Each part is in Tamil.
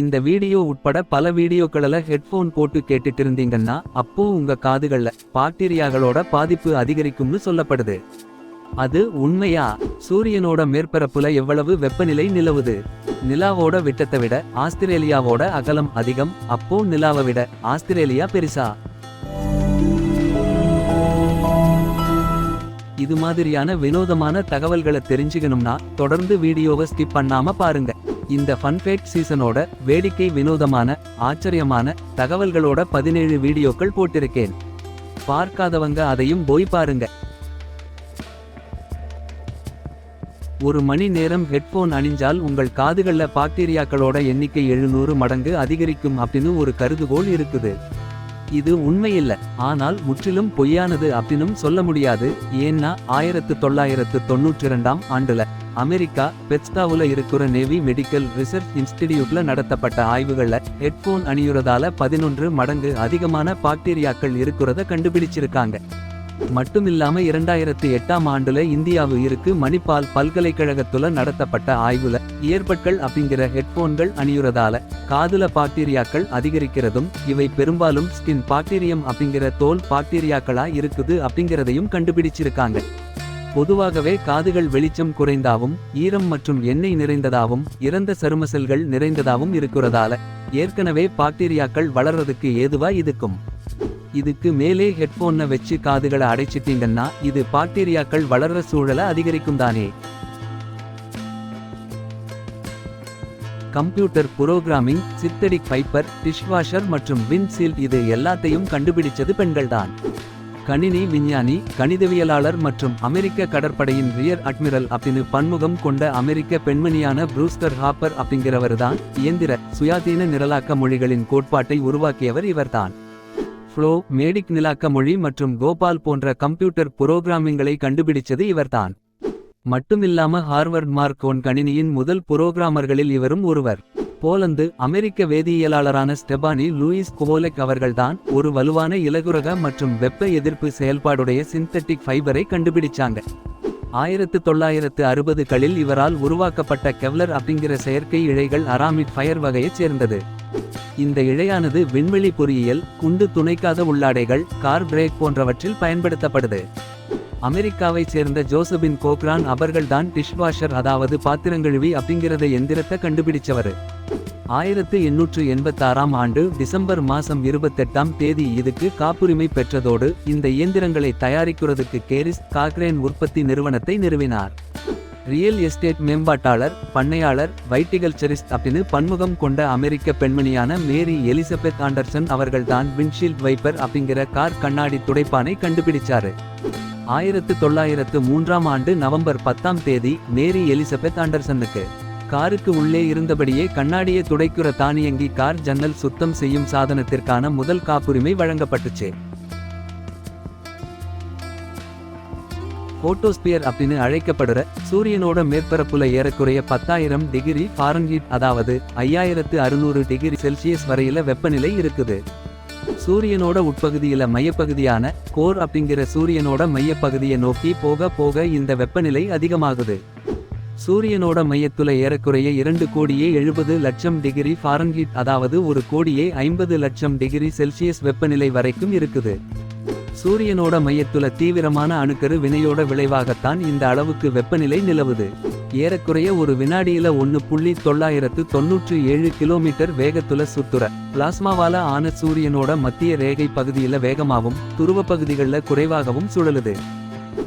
இந்த வீடியோ உட்பட பல வீடியோக்களில் ஹெட்ஃபோன் போட்டு கேட்டுட்டு இருந்தீங்கன்னா அப்போ உங்க காதுகள்ல பாக்டீரியாகளோட பாதிப்பு அதிகரிக்கும்னு சொல்லப்படுது. அது உண்மையா? சூரியனோட மேற்பரப்புல எவ்வளவு வெப்பநிலை நிலவுது? நிலாவோட விட்டத்தை விட ஆஸ்திரேலியாவோட அகலம் அதிகம் அப்போ நிலாவை விட ஆஸ்திரேலியா பெருசா? இது மாதிரியான வினோதமான தகவல்களை தெரிஞ்சுக்கணும்னா தொடர்ந்து வீடியோவை ஸ்கிப் பண்ணாம பாருங்க. இந்த ஃபன்பேக்ட் சீசனோட வேடிக்கை வினோதமான ஆச்சரியமான தகவல்களோட பதினேழு வீடியோக்கள் போட்டிருக்கேன். பார்க்காதவங்க அதையும் போய் பாருங்க. ஒரு மணி நேரம் ஹெட்ஃபோன் அணிஞ்சால் உங்கள் காதுகளில் பாக்டீரியாக்களோட எண்ணிக்கை எழுநூறு மடங்கு அதிகரிக்கும் அப்படின்னு ஒரு கருதுகோள் இருக்குது. இது உண்மையில்ல. ஆனால் முற்றிலும் பொய்யானது அப்படின்னும் சொல்ல முடியாது. ஏன்னா ஆயிரத்து தொள்ளாயிரத்து தொண்ணூற்றி இரண்டாம் ஆண்டுல அமெரிக்கா பெட்ஸ்டாவுல இருக்கிற நேவி மெடிக்கல் ரிசர்ச் இன்ஸ்டிடியூட்ல நடத்தப்பட்ட ஆய்வுகள்ல ஹெட்போன் அணியுறதால பதினொன்று மடங்கு அதிகமான பாக்டீரியாக்கள் இருக்கிறத கண்டுபிடிச்சிருக்காங்க. மட்டுமில்லாம இரண்டாயிரத்தி எட்டாம் ஆண்டுல இந்தியாவு இருக்கு மணிப்பால் பல்கலைக்கழகத்துல நடத்தப்பட்ட ஆய்வுல இயற்பட்கள் அப்படிங்கிற ஹெட்போன்கள் அணியுறதால காதுல பாக்டீரியாக்கள் அதிகரிக்கிறதும் இவை பெரும்பாலும் ஸ்கின் பாக்டீரியம் அப்படிங்கிற தோல் பாக்டீரியாக்களா இருக்குது அப்படிங்கிறதையும் கண்டுபிடிச்சிருக்காங்க. பொதுவாகவே காதுகள் வெளிச்சம் குறைந்தாவும் ஈரம் மற்றும் எண்ணெய் நிறைந்ததாவும் இறந்த சரும செல்கள் நிறைந்ததாவும் இருக்கிறதால ஏற்கனவே பாக்டீரியாக்கள் வளர்றதுக்கு ஏதுவா இதுக்கும் இதுக்கு மேலே ஹெட்ஃபோனை வச்சு காதுகளை அடைச்சிட்டீங்கன்னா இது பாக்டீரியாக்கள் வளர்ற சூழலை அதிகரிக்கும் தானே. Computer programming synthetic fibre dishwasher மற்றும் விண்ட்சீல் இது எல்லாத்தையும் கண்டுபிடிச்சது பெண்கள்தான். கணினி விஞ்ஞானி கணிதவியலாளர் மற்றும் அமெரிக்க கடற்படையின் ரியர் அட்மிரல் அப்படின்னு பன்முகம் கொண்ட அமெரிக்க பெண்மணியான ப்ரூஸ்டர் ஹாப்பர் அப்படிங்கிறவர்தான் இயந்திர சுயாதீன நிரலாக்க மொழிகளின் கோட்பாட்டை உருவாக்கியவர் இவர்தான். ஃப்ளோ மேடிக் நிலாக்க மொழி மற்றும் கோபால் போன்ற கம்ப்யூட்டர் புரோகிராமிங்களை கண்டுபிடிச்சது இவர்தான். மட்டுமில்லாம ஹார்வர்ட் மார்க் ஒன் கணினியின் முதல் புரோகிராமர்களில் இவரும் ஒருவர். போலந்து அமெரிக்க வேதியியலாளரான ஸ்டெபானி லூயிஸ் கோவோலெக் அவர்கள்தான் ஒரு வலுவான இலகுரக மற்றும் வெப்ப எதிர்ப்பு செயல்பாடுடைய சிந்தட்டிக் ஃபைபரை கண்டுபிடிச்சாங்க. ஆயிரத்து தொள்ளாயிரத்து அறுபதுகளில் இவரால் உருவாக்கப்பட்ட கெவ்லர் அப்படிங்கிற செயற்கை இழைகள் அராமிட் ஃபயர் வகையைச் சேர்ந்தது. இந்த இழையானது விண்வெளி பொறியியல் குண்டு துணைக்காத உள்ளாடைகள் கார் பிரேக் போன்றவற்றில் பயன்படுத்தப்படுது. அமெரிக்காவைச் சேர்ந்த ஜோசபின் கோக்ரான் அவர்கள்தான் டிஷ்வாஷர் அதாவது பாத்திரங்கழுவி அப்படிங்கிறத எந்திரத்தை கண்டுபிடிச்சவர். ஆயிரத்து எண்ணூற்று எண்பத்தாறாம் ஆண்டு டிசம்பர் மாதம் இருபத்தெட்டாம் தேதி இதுக்கு காப்புரிமை பெற்றதோடு இந்த இயந்திரங்களை தயாரிக்கிறதுக்கு கேரிஸ் காக்ரேன் உற்பத்தி நிறுவனத்தை நிறுவினார். ரியல் எஸ்டேட் மேம்பாட்டாளர் பண்ணையாளர் வைட்டிகல்ச்சரிஸ்ட் அப்படின்னு பன்முகம் கொண்ட அமெரிக்க பெண்மணியான மேரி எலிசபெத் ஆண்டர்சன் அவர்கள்தான் விண்ட்ஷீல்ட் வைப்பர் அப்படிங்கிற கார் கண்ணாடி துடைப்பானை கண்டுபிடிச்சாரு. ஆயிரத்து தொள்ளாயிரத்து மூன்றாம் ஆண்டு நவம்பர் பத்தாம் தேதி மேரி எலிசபெத் ஆண்டர்சனுக்கு. காருக்கு உள்ளே இருந்தபடியே கண்ணாடியை துடைக்கிற தானியங்கி கார் ஜன்னல் சுத்தம் செய்யும் சாதனத்திற்கான முதல் காப்புரிமை வழங்கப்பட்டுச்சு. போட்டோஸ்பியர் அப்படின்னு அழைக்கப்படுற சூரியனோட மேற்பரப்புல ஏறக்குறைய பத்தாயிரம் டிகிரி ஃபாரன்ஹீட் அதாவது ஐயாயிரத்து அறுநூறு டிகிரி செல்சியஸ் வரையில வெப்பநிலை இருக்குது. சூரியனோட உட்பகுதியில மையப்பகுதியான கோர் அப்படிங்கிற சூரியனோட மையப்பகுதியை நோக்கி போக போக இந்த வெப்பநிலை அதிகமாகுது. சூரியனோட மையத்துல ஏறக்குறைய இரண்டு கோடியே எழுபது லட்சம் டிகிரி ஃபாரன்ஹீட் அதாவது ஒரு கோடியே ஐம்பது லட்சம் டிகிரி செல்சியஸ் வெப்பநிலை வரைக்கும் இருக்குது. சூரியனோட மையத்துல தீவிரமான அணுக்கரு வினையோட விளைவாகத்தான் இந்த அளவுக்கு வெப்பநிலை நிலவுது. ஏறக்குறைய ஒரு வினாடியில ஒன்னு புள்ளி தொள்ளாயிரத்து தொன்னூற்று ஏழு கிலோமீட்டர் வேகத்துல சுத்துற. பிளாஸ்மாவால ஆன சூரியனோட மத்திய ரேகை பகுதியில வேகமாகவும் துருவ பகுதிகளில் குறைவாகவும் சுழலுது.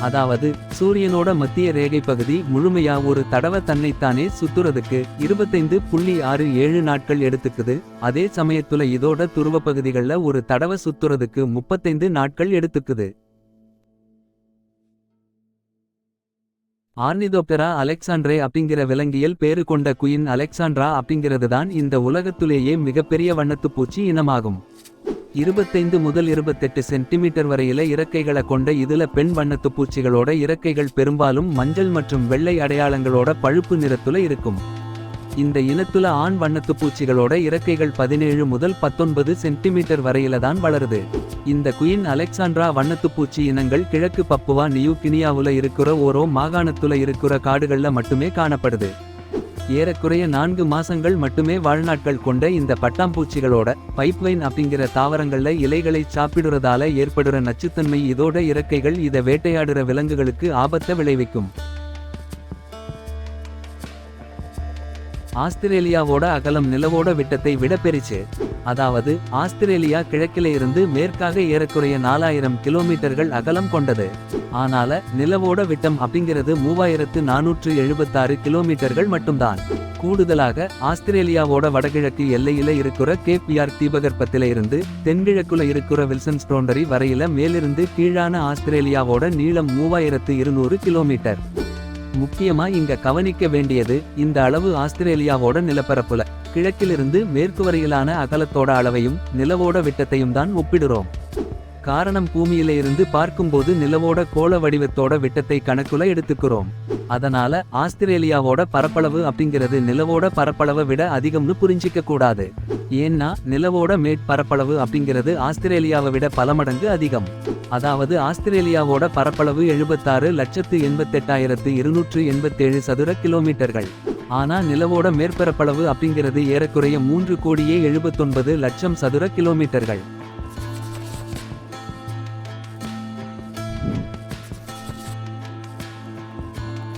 அதாவது சூரியனோட மத்திய ரேகை பகுதி முழுமையா ஒரு தடவை தன்னைத்தானே சுத்துறதுக்கு இருபத்தைந்து புள்ளி ஆறு ஏழு நாட்கள் எடுத்துக்குது. அதே சமயத்துல இதோட துருவ பகுதிகளில் ஒரு தடவை சுத்துறதுக்கு முப்பத்தைந்து நாட்கள் எடுத்துக்குது. ஆர்னிதோப்டரா அலெக்சாண்ட்ரே அப்படிங்கிற விலங்கியல் பேரு கொண்ட குயின் அலெக்சாண்ட்ரா அப்படிங்கிறது தான் இந்த உலகத்துலேயே மிகப்பெரிய வண்ணத்துப் பூச்சி இனமாகும். இருபத்தைந்து முதல் இருபத்தெட்டு சென்டிமீட்டர் வரையில இறக்கைகளை கொண்ட இதுல பெண் வண்ணத்து பூச்சிகளோட இறக்கைகள் பெரும்பாலும் மஞ்சள் மற்றும் வெள்ளை அடையாளங்களோட பழுப்பு நிறத்துல இருக்கும். இந்த இனத்துல ஆண் வண்ணத்துப் பூச்சிகளோட இறக்கைகள் பதினேழு முதல் பத்தொன்பது சென்டிமீட்டர் வரையில தான் வளருது. இந்த குயின் அலெக்சாண்ட்ரா வண்ணத்து பூச்சி இனங்கள் கிழக்கு பப்புவா நியூ கினியாவுல இருக்கிற ஓரோ மாகாணத்துல இருக்கிற காடுகள்ல மட்டுமே காணப்படுது. ஏறக்குறைய நான்கு மாசங்கள் மட்டுமே வாழ்நாட்கள் கொண்ட இந்த பட்டாம்பூச்சிகளோட பைப்லைன் அப்படிங்கிற தாவரங்கள்ல இலைகளை சாப்பிடுறதால ஏற்படுற நச்சுத்தன்மை இதோட இறக்கைகள் இதை வேட்டையாடுற விலங்குகளுக்கு ஆபத்தை விளைவிக்கும். ஆஸ்திரேலியாவோட அகலம் நிலவோட விட்டத்தை விட பெருச்சு. அதாவது ஆஸ்திரேலியா கிழக்கிலிருந்து மேற்காக ஏறக்குறைய நாலாயிரம் கிலோமீட்டர்கள் அகலம் கொண்டது. ஆனால நிலவோட விட்டம் அப்படிங்கிறது மூவாயிரத்து நானூற்று எழுபத்தாறு கிலோமீட்டர்கள் மட்டும்தான். கூடுதலாக ஆஸ்திரேலியாவோட வடகிழக்கு எல்லையில இருக்கிற கேபிஆர் யார்க் தீபகற்பத்தில இருந்து தென்கிழக்குல இருக்கிற வில்சன் ஸ்டோண்டரி வரையில மேலிருந்து கீழான ஆஸ்திரேலியாவோட நீளம் மூவாயிரத்து இருநூறு கிலோமீட்டர். முக்கியமா இங்க கவனிக்க வேண்டியது இந்த அளவு ஆஸ்திரேலியாவோட நிலப்பரப்புல. கிழக்கிலிருந்து மேற்கு வரையிலான அகலத்தோட அளவையும் நிலவோட விட்டத்தையும் தான் ஒப்பிடுறோம். காரணம் பூமியில இருந்து பார்க்கும்போது நிலவோட கோள வடிவத்தோட விட்டத்தை கணக்குல எடுத்துக்கிறோம். அதனால ஆஸ்திரேலியாவோட பரப்பளவு அப்படிங்கிறது நிலவோட பரப்பளவை விட அதிகம்னு புரிஞ்சிக்க கூடாது. ஏன்னா நிலவோட மேற்பரப்பளவு அப்படிங்கிறது ஆஸ்திரேலியாவை விட பல மடங்கு அதிகம். அதாவது ஆஸ்திரேலியாவோட பரப்பளவு எழுபத்தாறு லட்சத்து எண்பத்தெட்டாயிரத்து இருநூற்று எண்பத்தேழு சதுர கிலோமீட்டர்கள். ஆனா நிலவோட மேற்பரப்பளவு அப்படிங்கிறது ஏறக்குறைய மூன்று கோடியே எழுபத்தொன்பது லட்சம் சதுர கிலோமீட்டர்கள்.